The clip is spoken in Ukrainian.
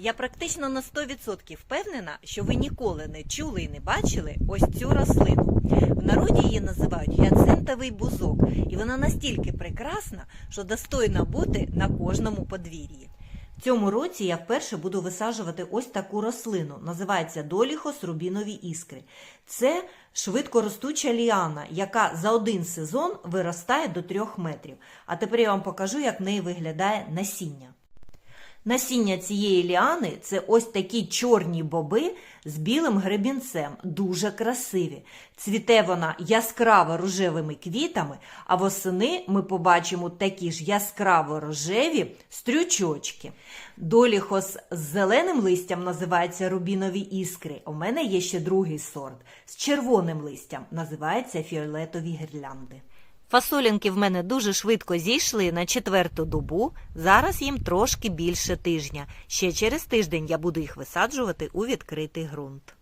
Я практично на 100% впевнена, що ви ніколи не чули і не бачили ось цю рослину. В народі її називають гіацинтовий бузок, і вона настільки прекрасна, що достойна бути на кожному подвір'ї. В цьому році я вперше буду висаджувати ось таку рослину. Називається доліхос рубінові іскри. Це швидкоростуча ліана, яка за один сезон виростає до 3 метрів. А тепер я вам покажу, як в неї виглядає насіння. Насіння цієї ліани це ось такі чорні боби з білим гребінцем, дуже красиві. Цвіте вона яскраво рожевими квітами, а восени ми побачимо такі ж яскраво рожеві стрючочки. Доліхос з зеленим листям називається рубінові іскри. У мене є ще другий сорт з червоним листям, називається фіолетові гірлянди. Фасолінки в мене дуже швидко зійшли на четверту добу. Зараз їм трошки більше тижня. Ще через тиждень я буду їх висаджувати у відкритий ґрунт.